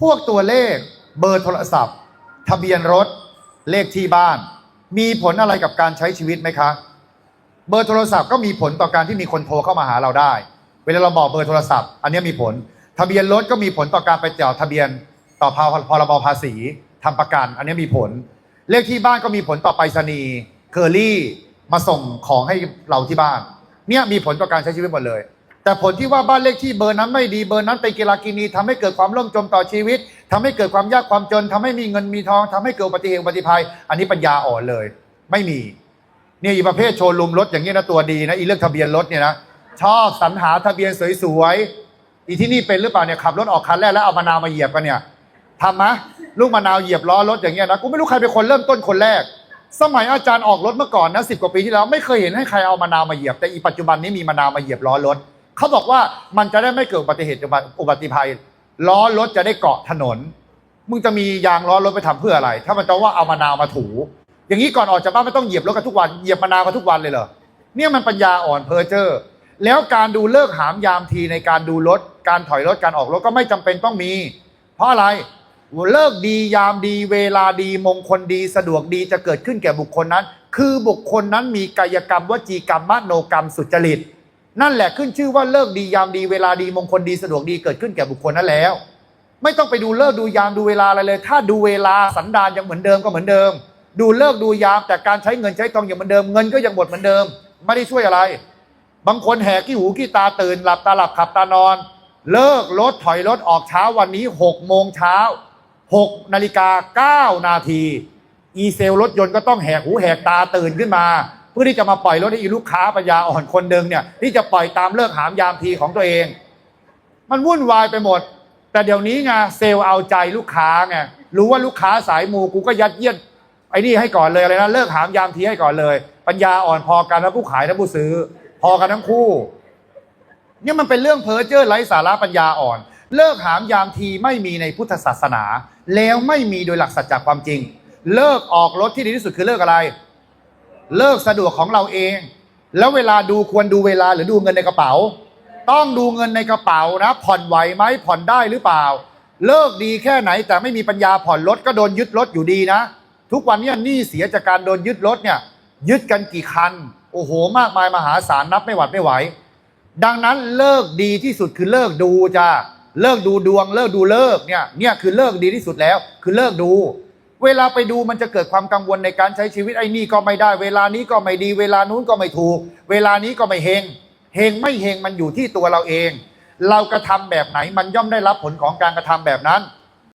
พวกตัวเลข เบอร์โทรศัพท์ ทะเบียนรถ เลขที่บ้าน มีผลอะไรกับการใช้ชีวิตไหมคะ เบอร์โทรศัพท์ก็มีผลต่อการที่มีคนโทรเข้ามาหาเราได้ เวลาเราบอกเบอร์โทรศัพท์ อันนี้มีผล ทะเบียนรถก็มีผลต่อการไปจดทะเบียนต่อพพรบภาษีทำประกัน อันนี้มีผล เลขที่บ้านก็มีผลต่อไปรษณีย์เคอรี่มาส่งของให้เราที่บ้าน เนี่ยมีผลต่อการใช้ชีวิตหมดเลย แต่ผลที่ว่าบ้านเลขที่เบอร์นั้นไม่ดีเบอร์นั้นเป็นกีฬากินีทำให้เกิดความล่มจมต่อชีวิตทำให้เกิดความยากความจนทำให้มีเงินมีทองทำให้เกิดอุบัติเหตุอุบัติภัย อันนี้ปัญญาอ่อนเลย ไม่มีเนี่ยอีประเภทโชว์รูมรถอย่างนี้ยนะตัวดีนะอีเรื่องทะเบียนรถเนี่ยนะชอบสรรหาทะเบียนสวยๆอีที่นี่เป็นหรือเปล่าเนี่ยขับรถออกคันแรกแล้วเอามะนาวมาเหยียบกันเนี่ยทำไหมลูกมะนาวเหยียบล้อรถอย่างเงี้ยนะกูไม่รู้ใครเป็นคนเริ่มต้นคนแรก สมัยอาจารย์ออกรถเมื่อก่อนนะสิบกว่าปีที่แล้วไม่เคยเห็นให้ใครเอามะนาวมาเหยียบแต่อีปัจจุบันนี้มีมะนาวมาเหยียบล้อรถ เขาบอกว่ามันจะได้ไม่เกิดอุบัติเหตุอุบัติภัย ล้อรถจะได้เกาะถนน มึงจะมียางล้อรถไปทำเพื่ออะไร ถ้ามันจะว่าเอามะนาวมาถู อย่างนี้ก่อนออกจากบ้านไม่ต้องเหยียบรถกันทุกวันเหยียบมะนาวกันทุกวันเลยเหรอเนี่ยมันปัญญาอ่อนเพอเจอร์แล้วการดูเลิกหามยามทีในการดูรถ การถอยรถการออกรถก็ไม่จำเป็นต้องมี เพราะอะไรเลิกดียามดี เวลาดีมงคลดีสะดวกดีจะเกิดขึ้นแก่บุคคลนั้น คือบุคคลนั้นมีกายกรรมวจีกรรมมโนกรรมสุจริต นั่นแหละขึ้นชื่อว่าเลิกดียามดีเวลาดีมงคลดีสะดวกดีเกิดขึ้นแก่บุคคลนั้นแล้ว ไม่ต้องไปดูเลิกดูยามดูเวลาอะไรเลย ถ้าดูเวลาสันดานยังเหมือนเดิมก็เหมือนเดิม ดูเลิกดูยามแต่การใช้เงินใช้ทองอย่างเหมือนเดิมเงินก็ยังหมดเหมือนเดิม ไม่ได้ช่วยอะไร บางคนแหกขี้หูขี้ตาตื่นหลับตาหลับขับตานอน เลิกรถถอยรถออกเช้าวันนี้6กโมงเช้า6นาฬิกา9นาทีอีเซลรถยนต์ก็ต้องแหกหูแหกตาตื่นขึ้นมา เพื่อที่จะมาปล่อยรถให้อีลูกค้าปัญญาอ่อนคนหนึ่งเนี่ยที่จะปล่อยตามเลิกหามยามทีของตัวเอง มันวุ่นวายไปหมด แต่เดี๋ยวนี้ไงเซลล์เอาใจลูกค้าไงรู้ว่าลูกค้าสายมูกูก็ยัดเยียดไอ้นี่ให้ก่อนเลยอะไรนะเลิกหามยามทีให้ก่อนเลย ปัญญาอ่อนพอกันทั้งผู้ขายทั้งผู้ซื้อ พอกันทั้งคู่เนี่ยมันเป็นเรื่องเพ้อเจ้อไร้สาระปัญญาอ่อน เลิกหามยามทีไม่มีในพุทธศาสนา แล้วไม่มีโดยหลักสัจจะความจริง เลิกออกรถที่ดีที่สุดคือเลิกอะไร เลิกสะดวกของเราเอง แล้วเวลาดูควรดูเวลาหรือดูเงินในกระเป๋า ต้องดูเงินในกระเป๋านะผ่อนไหวไหมผ่อนได้หรือเปล่า เลิกดีแค่ไหนแต่ไม่มีปัญญาผ่อนรถก็โดนยึดรถอยู่ดีนะ ทุกวันนี้หนี้เสียจากการโดนยึดรถเนี่ยยึดกันกี่คัน โอ้โห มากมายมหาศาลนับไม่หวัดไม่ไหว ดังนั้นเลิกดีที่สุดคือเลิกดูจ้าเลิกดูดวง เลิกดูเลิกเนี่ยเนี่ยคือเลิกดีที่สุดแล้ว คือเลิกดู เวลาไปดูมันจะเกิดความกังวลในการใช้ชีวิตไอ้นี่ก็ไม่ได้ เวลานี้ก็ไม่ดี เวลานู้นก็ไม่ถูก เวลานี้ก็ไม่เฮงเฮงไม่เฮงมันอยู่ที่ตัวเราเอง เรากระทำแบบไหนมันย่อมได้รับผลของการกระทำแบบนั้น